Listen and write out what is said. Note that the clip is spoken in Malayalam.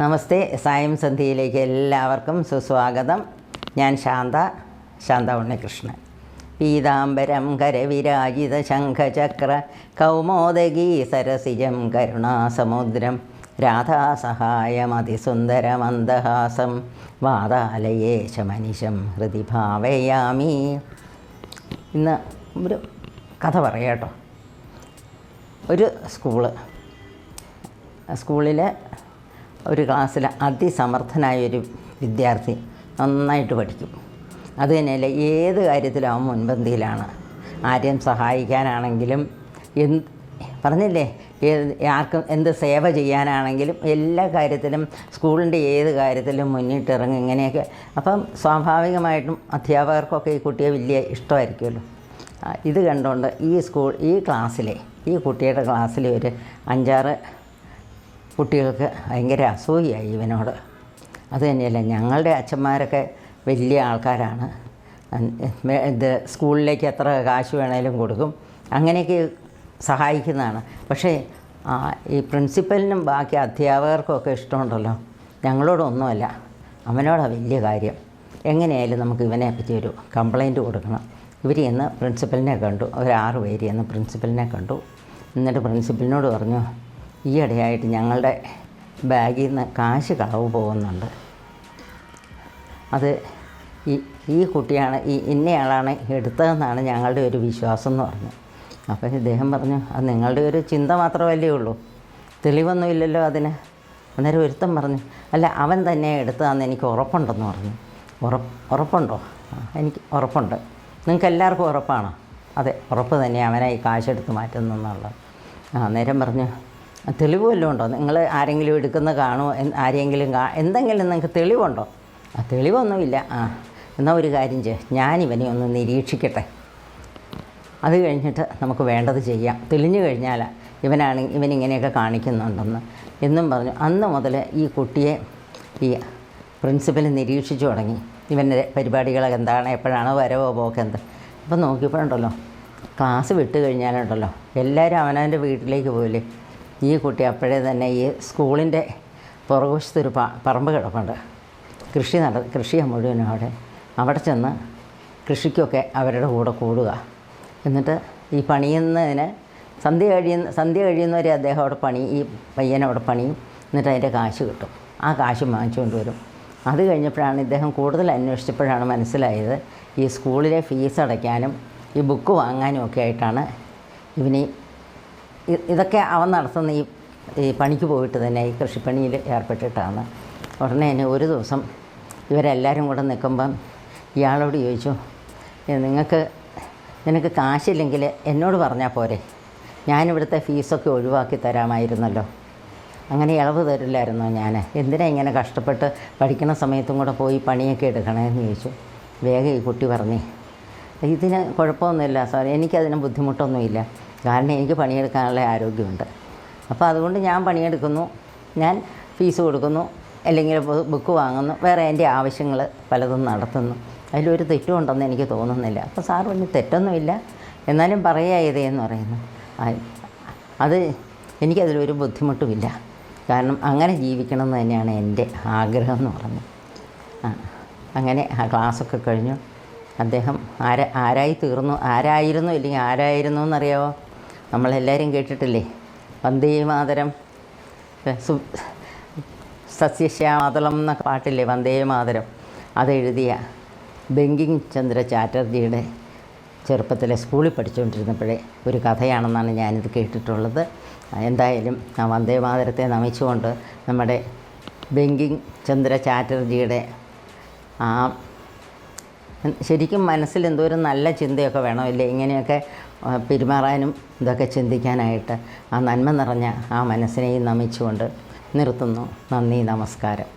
നമസ്തേ സായം സന്ധ്യയിലേക്ക് എല്ലാവർക്കും സുസ്വാഗതം. ഞാൻ ശാന്ത ശാന്ത ഉണ്ണികൃഷ്ണൻ. പീതാംബരം കരവിരാജിത ശംഖചക്ര കൗമോദഗി സരസിജം കരുണാസമുദ്രം രാധാസഹായമതിസുന്ദരമന്ദഹാസം വാതാലയേശമനിശം ഹൃദി ഭാവയാമി. ഇന്ന് ഒരു കഥ പറയാട്ടോ. ഒരു സ്കൂൾ. സ്കൂളിൽ ഒരു ക്ലാസ്സിൽ അതിസമർത്ഥനായ ഒരു വിദ്യാർത്ഥി നന്നായിട്ട് പഠിക്കും. അത് തന്നെയല്ല ഏത് കാര്യത്തിലും അവൻ മുൻപന്തിയിലാണ്. ആരെയും സഹായിക്കാനാണെങ്കിലും എന്ത് പറഞ്ഞില്ലേ? ഏത് ആർക്കും എന്ത് സേവ ചെയ്യാനാണെങ്കിലും എല്ലാ കാര്യത്തിലും സ്കൂളിന്റെ ഏത് കാര്യത്തിലും മുന്നിട്ടിറങ്ങും ഇങ്ങനെയൊക്കെ. അപ്പം സ്വാഭാവികമായിട്ടും അധ്യാപകർക്കൊക്കെ ഈ കുട്ടിയെ വലിയ ഇഷ്ടമായിരിക്കുമല്ലോ. ഇത് കണ്ടുകൊണ്ട് ഈ സ്കൂൾ ഈ ക്ലാസ്സിലെ ഈ കുട്ടിയുടെ ക്ലാസ്സിലെ ഒരു അഞ്ചാറ് കുട്ടികൾക്ക് ഭയങ്കര അസൂയായി ഇവനോട്. അത് തന്നെയല്ല ഞങ്ങളുടെ അച്ഛന്മാരൊക്കെ വലിയ ആൾക്കാരാണ്. ഇത് സ്കൂളിലേക്ക് എത്ര കാശ് വേണേലും കൊടുക്കും. അങ്ങനെയൊക്കെ സഹായിക്കുന്നതാണ്. പക്ഷേ ഈ പ്രിൻസിപ്പലിനും ബാക്കി അധ്യാപകർക്കൊക്കെ ഇഷ്ടമുണ്ടല്ലോ. ഞങ്ങളോടൊന്നുമല്ല. അവനോടാണ് വലിയ കാര്യം. എങ്ങനെയായാലും നമുക്ക് ഇവനെ പറ്റി ഒരു കംപ്ലൈന്റ് കൊടുക്കണം. ഇവർ ഇന്ന് പ്രിൻസിപ്പലിനെ കണ്ടു. ഒരു ആറ് പേര് ഇന്ന് പ്രിൻസിപ്പലിനെ കണ്ടു. എന്നിട്ട് പ്രിൻസിപ്പലിനോട് പറഞ്ഞു ഈയിടെയായിട്ട് ഞങ്ങളുടെ ബാഗിൽ നിന്ന് കാശ് കളവ് പോകുന്നുണ്ട്. അത് ഈ ഈ കുട്ടിയാണ് ഈ ഇന്നയാളാണ് എടുത്തതെന്നാണ് ഞങ്ങളുടെ ഒരു വിശ്വാസം എന്ന് പറഞ്ഞു. അപ്പോൾ ഇദ്ദേഹം പറഞ്ഞു അത് നിങ്ങളുടെ ഒരു ചിന്ത മാത്രമല്ലേ ഉള്ളൂ. തെളിവൊന്നുമില്ലല്ലോ അതിന്. അന്നേരം ഒരുത്തൻ പറഞ്ഞു അല്ല അവൻ തന്നെ എടുത്തതാന്ന് എനിക്ക് ഉറപ്പുണ്ടെന്ന് പറഞ്ഞു. ഉറപ്പ് ഉറപ്പുണ്ടോ? എനിക്ക് ഉറപ്പുണ്ട്. നിങ്ങൾക്ക് എല്ലാവർക്കും ഉറപ്പാണോ. അതെ ഉറപ്പ് തന്നെ അവനായി കാശെടുത്ത് മാറ്റുന്നു എന്നുള്ളത് അന്നേരം പറഞ്ഞു "ആ, തെളിവ് വല്ലതും ഉണ്ടോ? നിങ്ങൾ ആരെങ്കിലും എടുക്കുന്ന കാണുമോ ആരെങ്കിലും കാ എന്തെങ്കിലും നിങ്ങൾക്ക് തെളിവുണ്ടോ? ആ തെളിവൊന്നുമില്ല. ആ എന്നാൽ ഒരു കാര്യം ചെയ്യ. ഞാനിവനെ ഒന്ന് നിരീക്ഷിക്കട്ടെ. അത് കഴിഞ്ഞിട്ട് നമുക്ക് വേണ്ടത് ചെയ്യാം. തെളിഞ്ഞു കഴിഞ്ഞാൽ ഇവനാണ് ഇവനിങ്ങനെയൊക്കെ കാണിക്കുന്നുണ്ടെന്ന്. എന്നും പറഞ്ഞു. അന്ന് മുതൽ ഈ കുട്ടിയെ ഈ പ്രിൻസിപ്പൽ നിരീക്ഷിച്ചു തുടങ്ങി. ഇവന്റെ പരിപാടികളൊക്കെ എന്താണ്? എപ്പോഴാണോ വരവോ പോക്ക് എന്ത്? അപ്പം നോക്കിയപ്പോഴുണ്ടല്ലോ ക്ലാസ് വിട്ട് കഴിഞ്ഞാലുണ്ടല്ലോ എല്ലാവരും അവനവന്റെ വീട്ടിലേക്ക് പോയില്ലേ ഈ കുട്ടി അപ്പോഴേ തന്നെ ഈ സ്കൂളിന്റെ പുറകുവശത്തൊരു പ പറമ്പ് കിടപ്പുണ്ട്. കൃഷി നട കൃഷിയാണ് മുഴുവനും അവിടെ. അവിടെ ചെന്ന് കൃഷിക്കൊക്കെ അവരുടെ കൂടെ കൂടുക. എന്നിട്ട് ഈ പണിയുന്നതിന് സന്ധ്യ കഴിയുന്ന സന്ധ്യ കഴിയുന്നവരെ അദ്ദേഹം അവിടെ പണി ഈ പയ്യനവിടെ പണിയും എന്നിട്ട് അതിന്റെ കാശ് കിട്ടും. ആ കാശ് വാങ്ങിച്ചുകൊണ്ട് വരും. അത് കഴിഞ്ഞപ്പോഴാണ് ഇദ്ദേഹം കൂടുതൽ അന്വേഷിച്ചപ്പോഴാണ് മനസ്സിലായത് ഈ സ്കൂളിലെ ഫീസ് അടയ്ക്കാനും ഈ ബുക്ക് വാങ്ങാനും ഒക്കെ ആയിട്ടാണ് ഇവന് ഇതൊക്കെ അവൻ നടത്തുന്ന ഈ ഈ പണിക്ക് പോയിട്ട് തന്നെ ഈ കൃഷിപ്പണിയിൽ ഏർപ്പെട്ടിട്ടാണ്. ഉടനെ തന്നെ ഒരു ദിവസം ഇവരെല്ലാവരും കൂടെ നിൽക്കുമ്പം ഇയാളോട് ചോദിച്ചു "ഏ, നിങ്ങൾക്ക് നിനക്ക് കാശില്ലെങ്കിൽ എന്നോട് പറഞ്ഞാൽ പോരെ? ഞാനിവിടുത്തെ ഫീസൊക്കെ ഒഴിവാക്കി തരാമായിരുന്നല്ലോ. അങ്ങനെ ഇളവ് തരില്ലായിരുന്നോ ഞാൻ? എന്തിനാ ഇങ്ങനെ കഷ്ടപ്പെട്ട് പഠിക്കുന്ന സമയത്തും കൂടെ പോയി പണിയൊക്കെ എടുക്കണമെന്ന് ചോദിച്ചു. വേഗം ഈ കുട്ടി പറഞ്ഞേ ഇതിന് കുഴപ്പമൊന്നുമില്ല സാർ എനിക്കതിന് ബുദ്ധിമുട്ടൊന്നുമില്ല. കാരണം എനിക്ക് പണിയെടുക്കാനുള്ള ആരോഗ്യമുണ്ട്. അപ്പോൾ അതുകൊണ്ട് ഞാൻ പണിയെടുക്കുന്നു. ഞാൻ ഫീസ് കൊടുക്കുന്നു. അല്ലെങ്കിൽ ബുക്ക് വാങ്ങുന്നു. വേറെ എന്റെ ആവശ്യങ്ങൾ പലതും നടത്തുന്നു. അതിലൊരു തെറ്റുമുണ്ടെന്ന് എനിക്ക് തോന്നുന്നില്ല. അപ്പോൾ സാർ പറഞ്ഞു തെറ്റൊന്നുമില്ല. എന്നാലും പറയാ ഇതേന്ന് പറയുന്നു. അത് എനിക്കതിലൊരു ബുദ്ധിമുട്ടുമില്ല. കാരണം അങ്ങനെ ജീവിക്കണം എന്ന് തന്നെയാണ് എന്റെ ആഗ്രഹം എന്ന് പറഞ്ഞു ആ അങ്ങനെ ആ ക്ലാസ്സൊക്കെ കഴിഞ്ഞു. അദ്ദേഹം ആര ആരായി തീർന്നു ആരായിരുന്നു? ഇല്ലെങ്കിൽ ആരായിരുന്നു എന്നറിയാവോ? നമ്മളെല്ലാവരും കേട്ടിട്ടില്ലേ? വന്ദേ മാതരം. സു എന്ന പാട്ടില്ലേ? വന്ദേ മാതരം. അതെഴുതിയ ബങ്കിങ് ചന്ദ്ര ചാറ്റർജിയുടെ ചെറുപ്പത്തിലെ സ്കൂളിൽ പഠിച്ചുകൊണ്ടിരുന്നപ്പോഴേ ഒരു കഥയാണെന്നാണ് ഞാനിത് കേട്ടിട്ടുള്ളത്. എന്തായാലും ആ വന്ദേ മാതരത്തെ നമിച്ചുകൊണ്ട് നമ്മുടെ ബങ്കിങ് ചന്ദ്ര ചാറ്റർജിയുടെ ആ ശരിക്കും മനസ്സിൽ എന്തോ ഒരു നല്ല ചിന്തയൊക്കെ വേണമല്ലേ ഇങ്ങനെയൊക്കെ പെരുമാറാനും ഇതൊക്കെ ചിന്തിക്കാനായിട്ട് ആ നന്മ നിറഞ്ഞ ആ മനസ്സിനെയും നമിച്ചുകൊണ്ട് നിർത്തുന്നു. നന്ദി നമസ്കാരം.